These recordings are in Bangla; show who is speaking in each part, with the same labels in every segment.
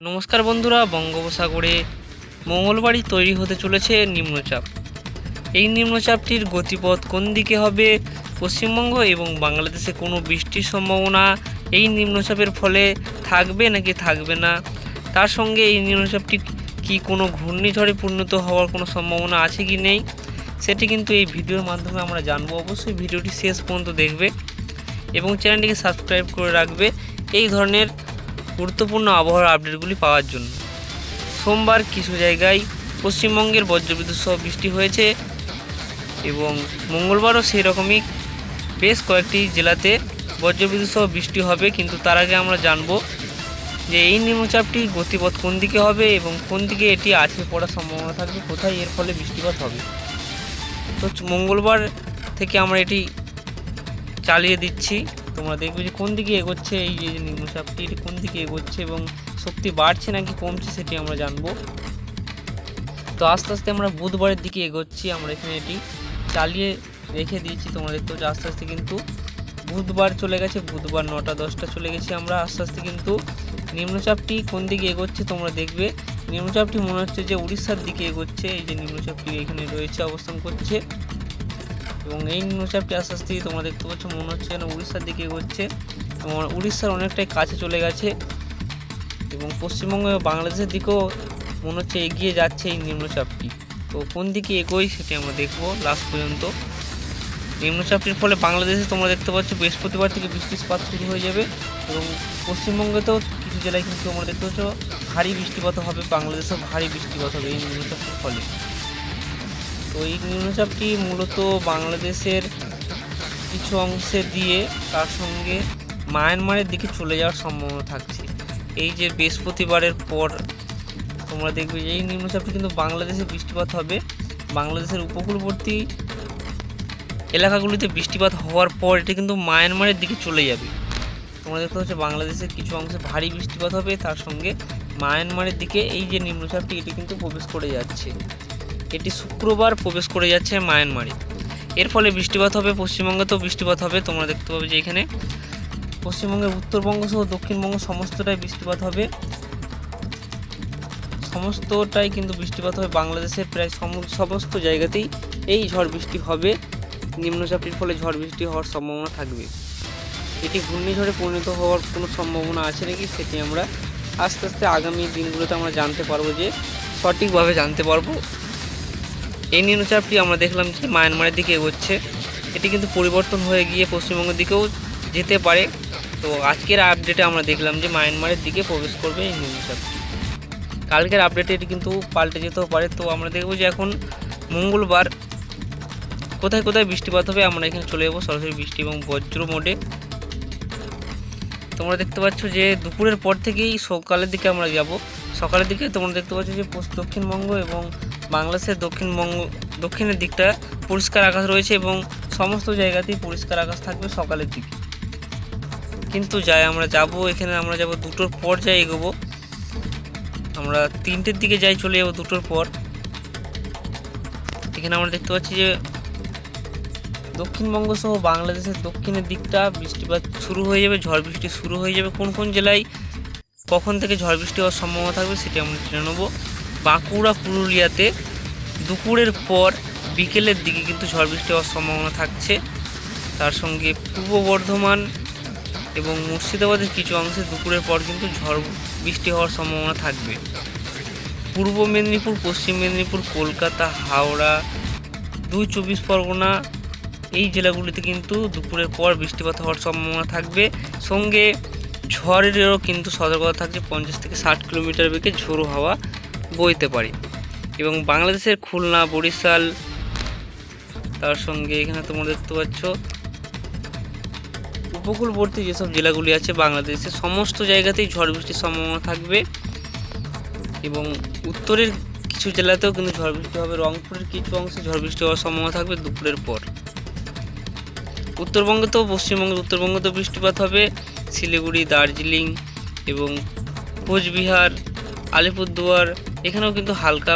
Speaker 1: নমস্কার বন্ধুরা, বঙ্গোপসাগরে মঙ্গলবারই তৈরি হতে চলেছে নিম্নচাপ। এই নিম্নচাপটির গতিপথ কোন দিকে হবে? পশ্চিমবঙ্গ এবং বাংলাদেশে কোনো বৃষ্টির সম্ভাবনা এই নিম্নচাপের ফলে থাকবে নাকি থাকবে না? তার সঙ্গে এই নিম্নচাপটি কি কোনো ঘূর্ণিঝড়ে পরিণত হওয়ার কোনো সম্ভাবনা আছে কি নেই? সেটি কিন্তু এই ভিডিওর মাধ্যমে আমরা জানব। অবশ্যই ভিডিওটি শেষ পর্যন্ত দেখবে এবং চ্যানেলটিকে সাবস্ক্রাইব করে রাখবে। এই ধরনের গুরুত্বপূর্ণ আবহাওয়ার আপডেটগুলি পাওয়ার জন্য। সোমবার কিছু জায়গায় পশ্চিমবঙ্গের বজ্রবিদ্যুৎ সহ বৃষ্টি হয়েছে এবং মঙ্গলবারও সেই রকমই বেশ কয়েকটি জেলাতে বজ্রবিদ্যুৎ সহ বৃষ্টি হবে, কিন্তু তার আগে আমরা জানব যে এই নিম্নচাপটি গতিপথ কোন দিকে হবে এবং কোন দিকে এটি আছড়ে পড়ার সম্ভাবনা থাকবে, কোথায় এর ফলে বৃষ্টিপাত হবে। তো মঙ্গলবার থেকে আমরা এটি চালিয়ে দিচ্ছি। তোমরা দেখবে যে কোন দিকে এগোচ্ছে এই যে নিম্নচাপটি এটি কোন দিকে এগোচ্ছে এবং শক্তি বাড়ছে নাকি কমছে সেটি আমরা জানব। তো আস্তে আস্তে আমরা বুধবারের দিকে এগোচ্ছি, আমরা এখানে এটি চালিয়ে রেখে দিয়েছি দেখতে পাচ্ছ আস্তে আস্তে কিন্তু বুধবার চলে গেছে, বুধবার নটা দশটা চলে গেছি আমরা। আস্তে আস্তে কিন্তু নিম্নচাপটি কোন দিকে এগোচ্ছে তোমরা দেখবে। নিম্নচাপটি মনে হচ্ছে যে উড়িষ্যার দিকে এগোচ্ছে, এই যে নিম্নচাপটি এখানে রয়েছে, অবস্থান করছে। এবং এই নিম্নচাপটি আস্তে আস্তে তোমরা দেখতে পাচ্ছ, মনে হচ্ছে যেন উড়িষ্যার দিকে এগোচ্ছে। এবং উড়িষ্যার অনেকটাই কাছে চলে গেছে। এবং পশ্চিমবঙ্গ বাংলাদেশের দিকেও মনে হচ্ছে এগিয়ে যাচ্ছে এই নিম্নচাপটি। তো কোন দিকে এগোই সেটি আমরা দেখব লাস্ট পর্যন্ত। নিম্নচাপটির ফলে বাংলাদেশে তোমরা দেখতে পাচ্ছ, বৃহস্পতিবার থেকে বৃষ্টিপাত শুরু হয়ে যাবে। এবং পশ্চিমবঙ্গেতেও কিছু জেলায় কিন্তু তোমরা দেখতে পাচ্ছ, ভারী বৃষ্টিপাত হবে, বাংলাদেশেও ভারী বৃষ্টিপাত হবে এই নিম্নচাপটির ফলে। তো এই নিম্নচাপটি মূলত বাংলাদেশের কিছু অংশে দিয়ে তার সঙ্গে মায়ানমারের দিকে চলে যাওয়ার সম্ভাবনা থাকছে। এই যে বৃহস্পতিবারের পর তোমরা দেখবে যে এই নিম্নচাপটি কিন্তু বাংলাদেশে বৃষ্টিপাত হবে। বাংলাদেশের উপকূলবর্তী এলাকাগুলিতে বৃষ্টিপাত হওয়ার পর এটি কিন্তু মায়ানমারের দিকে চলে যাবে। তোমরা দেখতে পাচ্ছ বাংলাদেশের কিছু অংশে ভারী বৃষ্টিপাত হবে। তার সঙ্গে মায়ানমারের দিকে এই যে নিম্নচাপটি, এটি কিন্তু প্রবেশ করে যাচ্ছে। এটি শুক্রবার প্রবেশ করে যাচ্ছে মায়ানমারে। এর ফলে বৃষ্টিপাত হবে, পশ্চিমবঙ্গেতেও বৃষ্টিপাত হবে। তোমরা দেখতে পাবে যে এখানে পশ্চিমবঙ্গের উত্তরবঙ্গ সহ দক্ষিণবঙ্গ সমস্তটাই বৃষ্টিপাত হবে। সমস্তটাই কিন্তু বৃষ্টিপাত হবে। বাংলাদেশের প্রায় সম- সমস্ত জায়গাতেই এই ঝড় বৃষ্টি হবে। নিম্নচাপটির ফলে ঝড় বৃষ্টি হওয়ার সম্ভাবনা থাকবে। এটি ঘূর্ণিঝড়ে পরিণত হওয়ার কোনো সম্ভাবনা আছে নাকি সেটি আমরা আস্তে আস্তে আগামী দিনগুলোতে আমরা জানতে পারব যে সঠিকভাবে জানতে পারব। এই নিম্নচাপটি আমরা দেখলাম যে মায়ানমারের দিকে এগোচ্ছে। এটি কিন্তু পরিবর্তন হয়ে গিয়ে পশ্চিমবঙ্গের দিকেও যেতে পারে। তো আজকের আপডেটে আমরা দেখলাম যে মায়ানমারের দিকে প্রবেশ করবে এই নিম্নচাপটি কালকের আপডেটে এটি কিন্তু পাল্টে যেতেও পারে। তো আমরা দেখব যে এখন মঙ্গলবার কোথায় কোথায় বৃষ্টিপাত হবে, আমরা এখানে চলে যাব সরাসরি বৃষ্টি এবং বজ্র মোডে। তোমরা দেখতে পাচ্ছ যে দুপুরের পর থেকেই সকালের দিকে আমরা যাব। সকালের দিকে তোমরা দেখতে পাচ্ছ যে দক্ষিণবঙ্গ এবং বাংলাদেশের দক্ষিণবঙ্গ দক্ষিণের দিকটা পরিষ্কার আকাশ রয়েছে এবং সমস্ত জায়গাতেই পরিষ্কার আকাশ থাকবে সকালের দিকে। কিন্তু যাই, আমরা যাব, এখানে আমরা যাব দুটোর পর যাই এগোবো। আমরা তিনটের দিকে যাই, চলে যাব দুটোর পর। এখানে আমরা দেখতে পাচ্ছি যে দক্ষিণবঙ্গ সহ বাংলাদেশের দক্ষিণের দিকটা বৃষ্টিপাত শুরু হয়ে যাবে, ঝড় বৃষ্টি শুরু হয়ে যাবে। কোন কোন জেলায় কখন থেকে ঝড় বৃষ্টি হওয়ার সম্ভাবনা থাকবে সেটি আমরা জেনে নেব। বাঁকুড়া, পুরুলিয়াতে দুপুরের পর বিকেলের দিকে কিন্তু ঝড় বৃষ্টি হওয়ার সম্ভাবনা থাকছে। তার সঙ্গে পূর্ব বর্ধমান এবং মুর্শিদাবাদের কিছু অংশে দুপুরের পর কিন্তু ঝড় বৃষ্টি হওয়ার সম্ভাবনা থাকবে। পূর্ব মেদিনীপুর, পশ্চিম মেদিনীপুর, কলকাতা, হাওড়া, দুই চব্বিশ পরগনা এই জেলাগুলিতে কিন্তু দুপুরের পর বৃষ্টিপাত হওয়ার সম্ভাবনা থাকবে। সঙ্গে ঝড়েরও কিন্তু সতর্কতা থাকছে। পঞ্চাশ থেকে ষাট কিলোমিটার বেগে ঝোড়ো হাওয়া বইতে পারি। এবং বাংলাদেশের খুলনা, বরিশাল, তার সঙ্গে এখানে তোমরা দেখতে পাচ্ছ, উপকূলবর্তী যেসব জেলাগুলি আছে বাংলাদেশের সমস্ত জায়গাতেই ঝড় বৃষ্টির সম্ভাবনা থাকবে। এবং উত্তরের কিছু জেলাতেও কিন্তু ঝড় বৃষ্টি হবে, রংপুরের কিছু অংশে ঝড় বৃষ্টি হওয়ার সম্ভাবনা থাকবে দুপুরের পর। উত্তরবঙ্গেতেও পশ্চিমবঙ্গের উত্তরবঙ্গতেও বৃষ্টিপাত হবে। শিলিগুড়ি, দার্জিলিং এবং কোচবিহার, আলিপুরদুয়ার এখানেও কিন্তু হালকা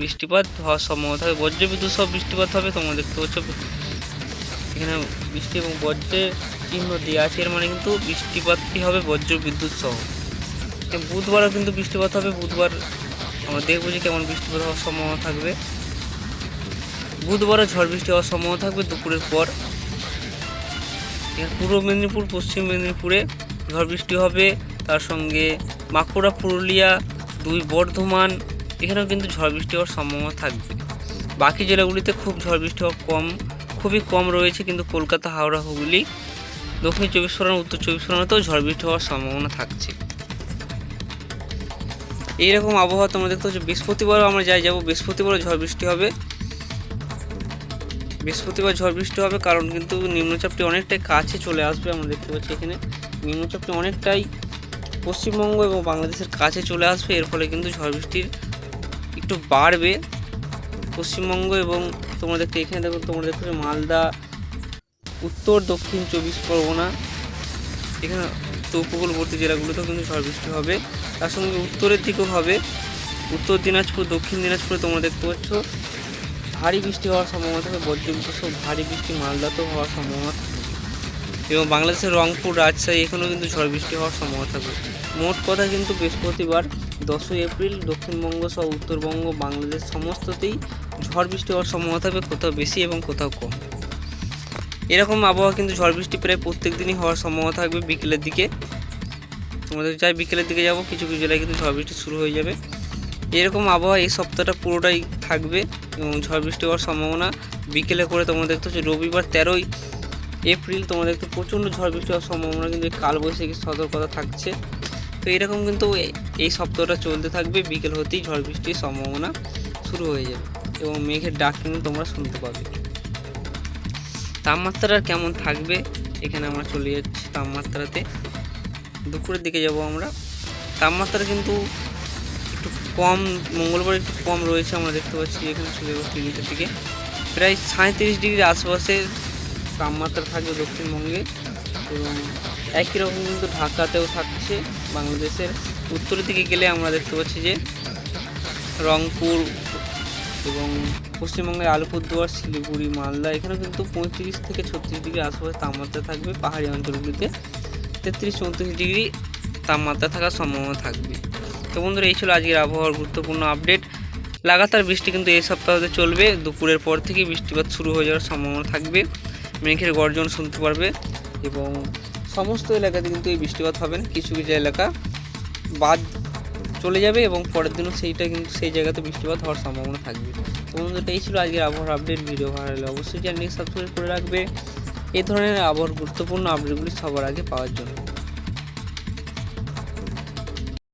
Speaker 1: বৃষ্টিপাত হওয়ার সম্ভাবনা থাকে। বজ্রবিদ্যুৎ সব বৃষ্টিপাত হবে, তোমরা দেখতে পাচ্ছ। এখানে বৃষ্টি এবং বজ্রের চিহ্ন দেওয়া আছে। এর মানে কিন্তু বৃষ্টিপাতটি হবে? বজ্র বিদ্যুৎ সহ বুধবারও কিন্তু বৃষ্টিপাত হবে। বুধবার আমরা দেখব যে কেমন বৃষ্টিপাত হওয়ার সম্ভাবনা থাকবে। বুধবারও ঝড় বৃষ্টি হওয়ার সম্ভাবনা থাকবে। দুপুরের পর পূর্ব মেদিনীপুর, পশ্চিম মেদিনীপুরে ঝড় বৃষ্টি হবে। তার সঙ্গে বাঁকুড়া পুরুলিয়া দুই বর্ধমান, এখানেও কিন্তু ঝড় বৃষ্টি হওয়ার সম্ভাবনা থাকবে। বাকি জেলাগুলিতে খুব ঝড় বৃষ্টি হওয়া কম, খুবই কম রয়েছে কিন্তু কলকাতা, হাওড়া, হুগলি, দক্ষিণ চব্বিশ পরগনা, উত্তর চব্বিশ পরগনাতেও ঝড় বৃষ্টি হওয়ার সম্ভাবনা থাকছে। এইরকম আবহাওয়া তোমরা দেখতে পাচ্ছ, বৃহস্পতিবারও আমরা যাই, যাব, বৃহস্পতিবারও ঝড় বৃষ্টি হবে। বৃহস্পতিবার ঝড় বৃষ্টি হবে কারণ কিন্তু নিম্নচাপটি অনেকটাই কাছে চলে আসবে, আমরা দেখতে পাচ্ছি এখানে। নিম্নচাপটি অনেকটাই পশ্চিমবঙ্গ এবং বাংলাদেশের কাছে চলে আসবে, এর ফলে কিন্তু ঝড় বৃষ্টির একটু বাড়বে। পশ্চিমবঙ্গ এবং তোমরা দেখতে, এখানে দেখো, তোমরা দেখতে মালদা, উত্তর, দক্ষিণ, চব্বিশ পরগনা। এখানে তো উপকূলবর্তী জেলাগুলোতেও কিন্তু ঝড় বৃষ্টি হবে। তার সঙ্গে উত্তরের দিকেও হবে। উত্তর দিনাজপুর, দক্ষিণ দিনাজপুরে তোমরা দেখতে পাচ্ছ, ভারী বৃষ্টি হওয়ার সম্ভাবনা থাকে। বজ্রবিদ্যুৎ ভারী বৃষ্টি মালদাতেও হওয়ার সম্ভাবনা। এবং বাংলাদেশের রংপুর রাজশাহী, এখানেও কিন্তু ঝড় বৃষ্টি হওয়ার সম্ভাবনা থাকবে মোট কথা কিন্তু বৃহস্পতিবার, দশই এপ্রিল, দক্ষিণবঙ্গ সহ উত্তরবঙ্গ, বাংলাদেশ সমস্ততেই ঝড় বৃষ্টি হওয়ার সম্ভাবনা থাকবে, কোথাও বেশি এবং কোথাও কম। এরকম আবহাওয়া কিন্তু ঝড় বৃষ্টি প্রায় প্রত্যেক দিনই হওয়ার সম্ভাবনা থাকবে বিকেলের দিকে। তোমাদের যাই বিকেলের দিকে যাব, কিছু কিছু জেলায় কিন্তু ঝড় বৃষ্টি শুরু হয়ে যাবে। এরকম আবহাওয়া এই সপ্তাহটা পুরোটাই থাকবে এবং ঝড় বৃষ্টি হওয়ার সম্ভাবনা বিকেলে করে তোমরা দেখতে হচ্ছে রবিবার তেরোই এপ্রিল তোমরা দেখতে প্রচণ্ড ঝড় বৃষ্টি হওয়ার সম্ভাবনা, কিন্তু কালবৈশাখীর সতর্কতা থাকছে। তো এরকম কিন্তু এই সপ্তাহটা চলতে থাকবে, বিকেল হতেই ঝড় বৃষ্টির সম্ভাবনা শুরু হয়ে যাবে এবং মেঘের ডাক কিন্তু তোমরা শুনতে পাবে। তাপমাত্রা কেমন থাকবে? এখানে আমরা চলে যাচ্ছি তাপমাত্রাতে। দুপুরের দিকে যাব আমরা। তাপমাত্রা কিন্তু একটু কম, মঙ্গলবার একটু কম রয়েছে, আমরা দেখতে পাচ্ছি এখানে চলে যাব দিকে। প্রায় সাঁত্রিশ ডিগ্রির আশপাশে তাপমাত্রা থাকবে দক্ষিণবঙ্গে এবং একই রকম কিন্তু ঢাকাতেও থাকছে বাংলাদেশের। উত্তরের দিকে গেলে আমরা দেখতে পাচ্ছি যে রংপুর এবং পশ্চিমবঙ্গের আলিপুরদুয়ার, শিলিগুড়ি, মালদা, এখানেও কিন্তু পঁয়ত্রিশ থেকে ছত্রিশ ডিগ্রি আশপাশে তাপমাত্রা থাকবে। পাহাড়ি অঞ্চলগুলিতে তেত্রিশ, চৌত্রিশ ডিগ্রি তাপমাত্রা থাকার সম্ভাবনা থাকবে। তো বন্ধুরা, এই ছিল আজকের আবহাওয়ার গুরুত্বপূর্ণ আপডেট। লাগাতার বৃষ্টি কিন্তু এই সপ্তাহতে চলবে। দুপুরের পর থেকে বৃষ্টিপাত শুরু হয়ে যাওয়ার সম্ভাবনা থাকবে। মেঘের গর্জন শুনতে পারবে এবং সমস্ত এলাকাতে কিন্তু এই বৃষ্টিপাত হবে না। কিছু কিছু এলাকা বাদ চলে যাবে এবং পরের দিনও সেইটা কিন্তু সেই জায়গাতে বৃষ্টিপাত হওয়ার সম্ভাবনা থাকবে। তো বন্ধুটা এই ছিল আজকের আবহাওয়ার আপডেট ভিডিও ভালো লাগলে অবশ্যই চ্যানেলটি সাবস্ক্রাইব করে রাখবে। এই ধরনের আবহাওয়ার গুরুত্বপূর্ণ আপডেটগুলি সবার আগে পাওয়ার জন্য।